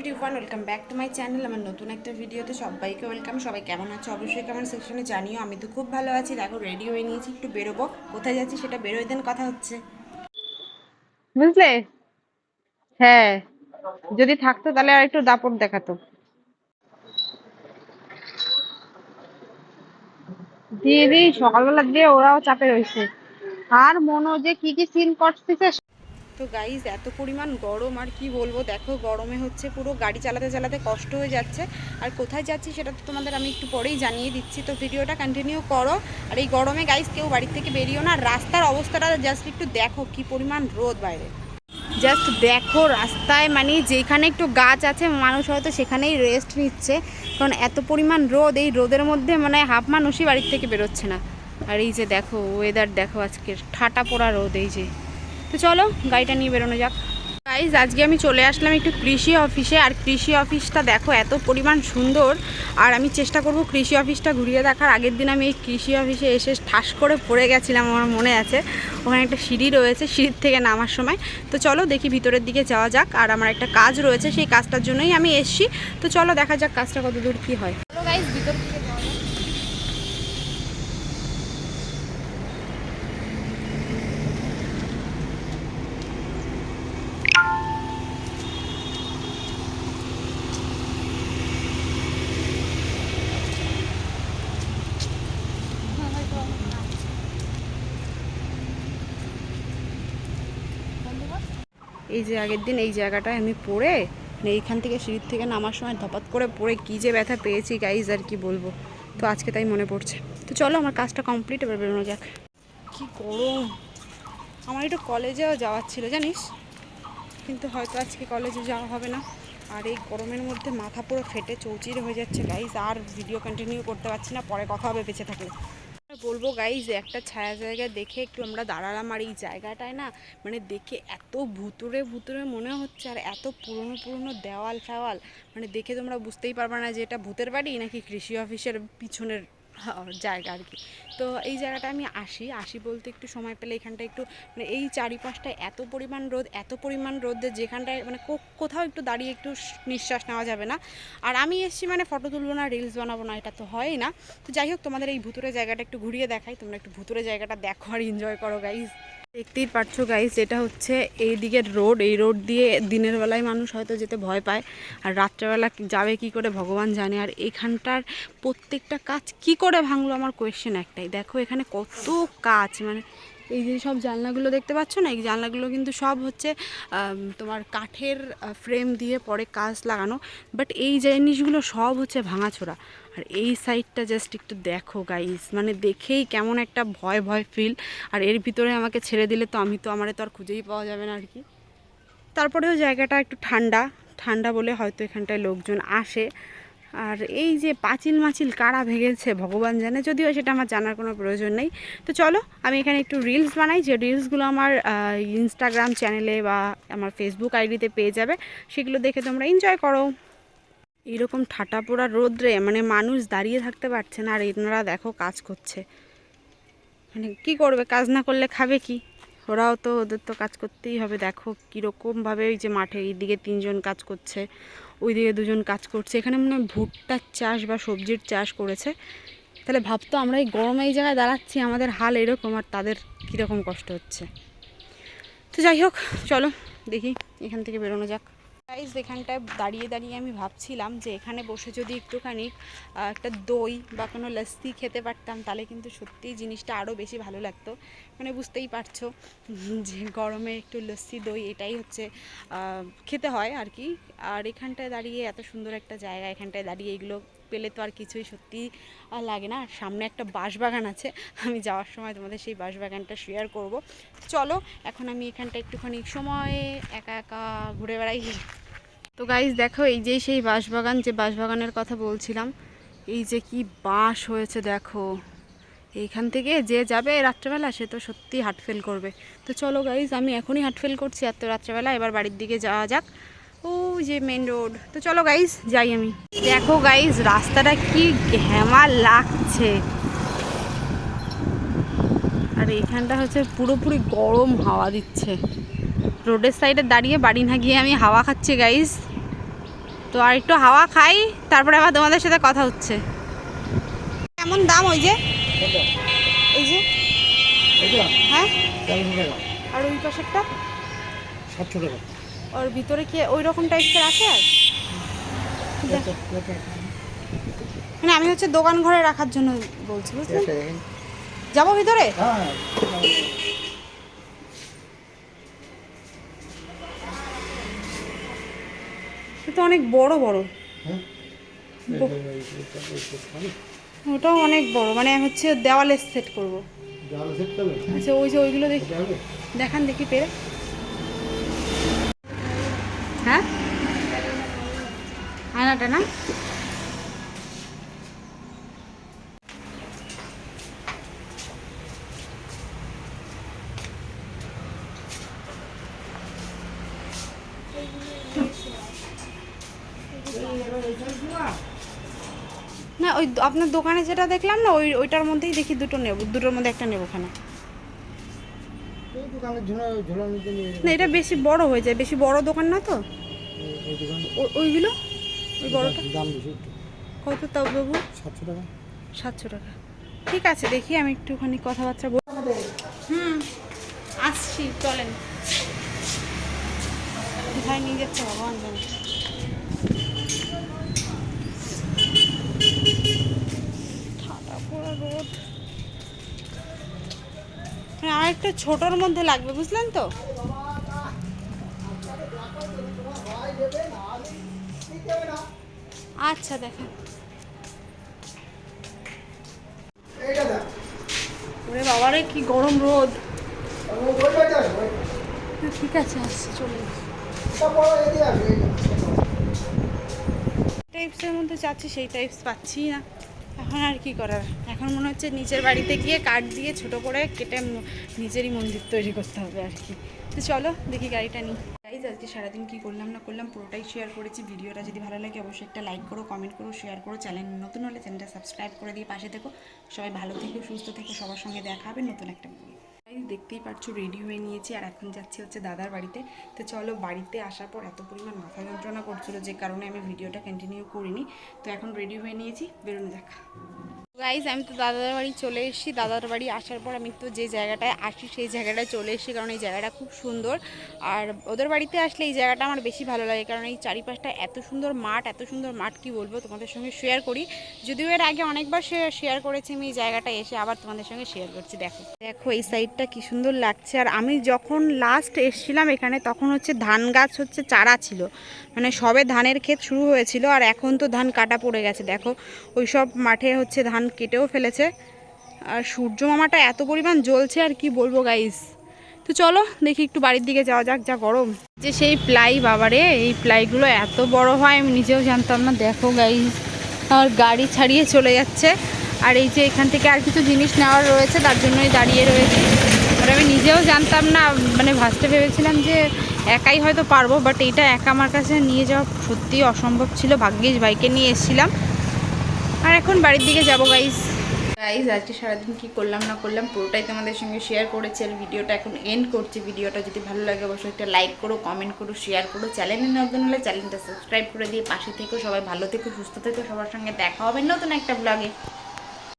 Everyone welcome back to my channel আমার নতুন একটা ভিডিওতে সবাইকে ওয়েলকাম সবাই কেমন আছে? অবশ্যই কেমন সেকশনে জানিও। আমি তো খুব ভালো আছি। দেখো রেডি হয়ে নিয়েছি, একটু বেরোবো। কোথায় যাচ্ছি সেটা বেরোয় দেন কথা হচ্ছে। বুঝলে? হ্যাঁ। যদি থাকতো তাহলে আর একটু দাপট দেখাতো। দিয়ে দিই সকালবেলা দিয়ে ওরাও চাপে রয়েছে। আর মনো যে কি কি সিন করতেছে তো গাইজ এত পরিমাণ গরম, আর কি বলব? দেখো, গরমে হচ্ছে পুরো গাড়ি চালাতে চালাতে কষ্ট হয়ে যাচ্ছে। আর কোথায় যাচ্ছি সেটা তো তোমাদের আমি একটু পরেই জানিয়ে দিচ্ছি। তো ভিডিওটা কন্টিনিউ করো। আর এই গরমে গাইজ কেউ বাড়ির থেকে বেরিও না। রাস্তার অবস্থাটা জাস্ট একটু দেখো, কি পরিমাণ রোদ বাইরে। জাস্ট দেখো রাস্তায় মানে যেখানে একটু গাছ আছে, মানুষ হয়তো সেখানেই রেস্ট নিচ্ছে। কারণ এত পরিমাণ রোদ, এই রোদের মধ্যে মানে হাফ মানুষই বাড়ির থেকে বেরোচ্ছে না। আর এই যে দেখো ওয়েদার দেখো আজকের। ঠাটা পোড়া রোদ, এই যে। তো চলো, গাড়িটা নিয়ে বেরোনো যাক। গাইজ আজকে আমি চলে আসলাম একটু কৃষি অফিসে, আর কৃষি অফিসটা দেখো এত পরিমাণ সুন্দর। আর আমি চেষ্টা করব কৃষি অফিসটা ঘুরিয়ে দেখার। আগের দিন আমি এই কৃষি অফিসে এসে ঠাস করে পড়ে গেছিলাম, আমার মনে আছে। ওখানে একটা সিঁড়ি রয়েছে, সিঁড়ির থেকে নামার সময়। তো চলো, দেখি ভিতরের দিকে যাওয়া যাক। আর আমার একটা কাজ রয়েছে, সেই কাজটার জন্যই আমি এসছি। তো চলো, দেখা যাক কাজটা কত দূর কী হয় চলো গাইজ ভিতর দিকে যাওয়া যাক এই যে আগের দিন এই জায়গাটায় আমি পড়ে মানে এইখান থেকে সিঁড়ির থেকে নামার সময় ধপাত করে পড়ে, কী যে ব্যথা পেয়েছি গাইজ আর কি বলব। তো আজকে তাই মনে পড়ছে। তো চলো আমার কাজটা কমপ্লিট এবার বেরোনো যাক। কি গরম। আমার একটু কলেজেও যাওয়ার ছিল, জানিস? কিন্তু হয়তো আজকে কলেজে যাওয়া হবে না। আর এই গরমের মধ্যে মাথা পুরো ফেটে, চৌচির হয়ে যাচ্ছে গাইজ আর ভিডিও কন্টিনিউ করতে পারছি না, পরে কথা হবে, বেঁচে থাকলে। বলব গাইজ একটা ছায়া জায়গা দেখে একটু আমরা দাঁড়ালাম আর এই জায়গাটায় না মানে দেখে এত ভুতুরে ভুতুরে মনে হচ্ছে আর এত পুরনো পুরনো দেওয়াল ফেওয়াল মানে দেখে তোমরা বুঝতেই পারবে না যে এটা ভূতের বাড়ি নাকি কৃষি অফিসের পিছনের জায়গা আর কি তো এই জায়গাটা আমি আসি। আসি বলতে একটু সময় পেলে এখানটা একটু মানে এই চারিপাশটায় এত পরিমাণ রোদ, এত পরিমাণ রোদে যেখানটায় মানে কোথাও একটু দাঁড়িয়ে একটু নিঃশ্বাস নেওয়া যাবে না। আর আমি এসছি মানে ফটো তুলবো না রিলস বানাবো না, এটা তো হয়ই না। তো যাই হোক, তোমাদের এই ভুতুরে জায়গাটা একটু ঘুরিয়ে দেখাই। তোমরা একটু ভুতুরে জায়গাটা দেখো আর এনজয় করো গাইজ দেখতেই পারছ গাইস এটা হচ্ছে এই দিকের রোড। এই রোড দিয়ে দিনের বেলায় মানুষ হয়তো যেতে ভয় পায়। আর রাত্রেবেলা যাবে কি করে ভগবান জানে। আর এখানটার প্রত্যেকটা কাজ কি করে ভাঙলো আমার কোয়েশ্চেন একটাই। দেখো এখানে কত কাজ মানে এই যে সব জানলাগুলো দেখতে পাচ্ছ না? এই জানলাগুলো কিন্তু সব হচ্ছে তোমার কাঠের ফ্রেম দিয়ে পরে কাজ লাগানো। বাট এই জিনিসগুলো সব হচ্ছে ভাঙাচোরা। আর এই সাইডটা জাস্ট একটু দেখো গাইস মানে দেখেই কেমন একটা ভয় ভয় ফিল আর এর ভিতরে আমাকে ছেড়ে দিলে তো আমি তো আমার তো আর খুঁজেই পাওয়া যাবে না আর কি। তারপরেও জায়গাটা একটু ঠান্ডা। ঠান্ডা বলে হয়তো এখানটায় লোকজন আসে। আর এই যে পাঁচিল মাচিল কারা ভেঙেছে ভগবান জানে, যদিও সেটা আমার জানার কোনো প্রয়োজন নেই। তো চলো, আমি এখানে একটু রিলস বানাই, যে রিলসগুলো আমার ইনস্টাগ্রাম চ্যানেলে বা আমার ফেসবুক আইডিতে পেয়ে যাবে, সেগুলো দেখে তোমরা এনজয় করো। এইরকম ঠাটা পোড়া রোদ্রে মানে মানুষ দাঁড়িয়ে থাকতে পারছে না, আর এনারা দেখো কাজ করছে। মানে কি করবে, কাজ না করলে খাবে কি? ওরাও তো, ওদের তো কাজ করতেই হবে, দেখো কীরকমভাবে ওই যে মাঠে এইদিকে তিনজন কাজ করছে। ওইদিকে দুজন কাজ করছে। এখানে মনে হয় ভুট্টার চাষ বা সবজির চাষ করেছে। তাহলে ভাবতো আমরা এই গরমে এই জায়গায় দাঁড়াচ্ছি, আমাদের হাল এরকম আর তাদের কীরকম কষ্ট হচ্ছে। তো যাই হোক, চলো দেখি, এখান থেকে বেরোনো যাক। গাইজ এখানটায় দাঁড়িয়ে দাঁড়িয়ে আমি ভাবছিলাম যে এখানে বসে যদি একটুখানি একটা দই বা কোনো লস্যি খেতে পারতাম, তাহলে কিন্তু সত্যিই জিনিসটা আরও বেশি ভালো লাগতো। মানে বুঝতেই পারছ যে গরমে একটু লস্যি, দই এটাই হচ্ছে খেতে হয় আর কি। আর এখানটায় দাঁড়িয়ে এত সুন্দর একটা জায়গা, এখানটায় দাঁড়িয়ে এগুলো পেলে তো আর কিছুই সত্যি আর লাগে না। আর সামনে একটা বাঁশবাগান আছে, আমি যাওয়ার সময় তোমাদের সেই বাঁশবাগানটা শেয়ার করব। চলো, এখন আমি এখানটা একটুখানি সময় একা একা ঘুরে বেড়াই। তো গাইজ দেখো এই যে সেই বাঁশবাগান, যে বাঁশবাগানের কথা বলছিলাম, এই যে কি বাঁশ হয়েছে দেখো। এইখান থেকে যে যাবে রাত্রেবেলা, সে তো সত্যি হার্ট ফেল করবে। তো চলো গাইজ আমি এখনই হার্ট ফেল করছি, এত রাত্রেবেলা, এবার বাড়ির দিকে যাওয়া যাক। ও যে মেন রোড তো চলো গাইজ যাই আমি। দেখো গাইজ রাস্তাটা কি ঘ্যামা লাগছে। আর এইখানটা হচ্ছে পুরোপুরি গরম হাওয়া দিচ্ছে। রোডের সাইডে দাঁড়িয়ে বাড়ি না গিয়ে আমি হাওয়া খাচ্ছি গাইজ তো আর একটু হাওয়া খাই তারপরে আবার তোমাদের সাথে কথা হচ্ছে। কেমন দাম ওই যে? এই যে? হ্যাঁ? আর ওই পাশেরটা? সাতশো টাকা। ওর ভিতরে কি ওই রকম টাইপের আছে আর? মানে আমি হচ্ছে দোকান ঘরে রাখার জন্য বলছি বুঝলেন? যাব ভিতরে? হ্যাঁ তো অনেক বড় বড়। হ্যাঁ। ওটাও অনেক বড় মানে হচ্ছে দেওয়ালে সেট করবে? আচ্ছা ওই যে ওইগুলো দেখি। দেখান দেখি পেরে। হ্যাঁ? আয়নাটা না? ওই আপনার দোকানে যেটা দেখলাম না ওই ওইটার মধ্যেই দেখি দুটো নেব দুটোর মধ্যে একটা নেব খানা এই দোকানে ঝুলা- ঝুলানোর জন্য এই- না এটা বেশি বড় হয়ে যায় বেশি বড় দোকান না তো? ওইগুলো? ওই বড়টা? কত তাও বাবু? সাতশো টাকা। সাতশো টাকা। ঠিক আছে দেখি আমি একটুখানি কথাবার্তা বল হুম আসছি চলেন। কোথায় নিয়ে যাচ্ছে ভগবান ঠান্ডা পুরো রোদ মানে ছোটোর মধ্যে লাগবে, বুঝলেন তো? আচ্ছা দেখেন। ওরে বাবারে কি গরম রোদ। ঠিক আছে, আসছি, চলে টাইপসের মধ্যে চাচ্ছি সেই টাইপস পাচ্ছি না। এখন আর কি করার? এখন মনে হচ্ছে নিজের বাড়িতে গিয়ে কাঠ দিয়ে ছোট করে কেটে নিজেরই মন্দির তৈরি করতে হবে আর কি। তো চলো, দেখি গাড়িটা নিই। গাইজ আজকে সারাদিন কী করলাম না করলাম পুরোটাই শেয়ার করেছি। ভিডিওটা যদি ভালো লাগে অবশ্যই একটা লাইক করো কমেন্ট করো শেয়ার করো। চ্যানেল নতুন হলে চ্যানেলটা সাবস্ক্রাইব করে দিয়ে পাশে থেকো। সবাই ভালো থেকো, সুস্থ থেকো। সবার সঙ্গে দেখা হবে নতুন একটা দেখতেই পারছ রেডি হয়ে নিয়েছি আর এখন যাচ্ছি হচ্ছে দাদার বাড়িতে। তো চলো বাড়িতে আসার পর এত পরিমাণ মাথা যন্ত্রণা করছিল যে কারণে আমি ভিডিওটা কন্টিনিউ করিনি। তো এখন রেডি হয়ে নিয়েছি, বেরোনো যাক। গাইজ আমি তো দাদার বাড়ি চলে এসেছি। দাদার বাড়ি আসার পর আমি তো যে জায়গাটায় আসি, সেই জায়গাটায় চলে এসেছি কারণ এই জায়গাটা খুব সুন্দর। আর ওদের বাড়িতে আসলে এই জায়গাটা আমার বেশি ভালো লাগে কারণ এই চারিপাশটা এত সুন্দর মাঠ, এত সুন্দর মাঠ কি বলব? তোমাদের সঙ্গে শেয়ার করি। যদিও এর আগে অনেকবার শেয়ার করেছি আমি এই জায়গাটা এসে, আবার তোমাদের সঙ্গে শেয়ার করছি, দেখো। দেখো, এই সাইডটা কি সুন্দর লাগছে। আর আমি যখন লাস্ট এসছিলাম এখানে, তখন হচ্ছে ধান গাছ হচ্ছে চারা ছিল। মানে সবে ধানের ক্ষেত শুরু হয়েছিল, আর এখন তো ধান কাটা পড়ে গেছে। দেখো ওই সব মাঠে হচ্ছে ধান কেটেও ফেলেছে। আর সূর্য মামাটা এত পরিমাণ জ্বলছে আর কি বলব গাইস তো চলো, দেখি একটু বাড়ির দিকে যাওয়া যাক, যা গরম। যে সেই প্লাই বাবারে, এই প্লাইগুলো এত বড় হয়, আমি নিজেও জানতাম না। দেখো গাইস আমার গাড়ি ছাড়িয়ে চলে যাচ্ছে। আর এই যে এখান থেকে আর কিছু জিনিস নেওয়ার রয়েছে, তার জন্যই দাঁড়িয়ে রয়েছি। আর আমি নিজেও জানতাম না মানে ভাসতে ভেবেছিলাম যে একাই হয়তো পারব বাট এইটা একা আমার কাছে নিয়ে যাওয়া সত্যিই অসম্ভব ছিল। ভাগ্যিস বাইকে নিয়ে এসেছিলাম। আর এখন বাড়ির দিকে যাব গাইজ গাইজ আজকে সারাদিন কি করলাম, না করলাম, পুরোটাই তোমাদের সঙ্গে শেয়ার করেছি আর ভিডিওটা এখন এন্ড করছি। ভিডিওটা যদি ভালো লাগে, অবশ্যই একটা লাইক করো কমেন্ট করো শেয়ার করো। চ্যানেলে নতুন হলে চ্যানেলটা সাবস্ক্রাইব করে দিয়ে পাশে থেকো। সবাই ভালো থেকো, সুস্থ থেকো। সবার সঙ্গে দেখা হবে নতুন একটা ব্লগে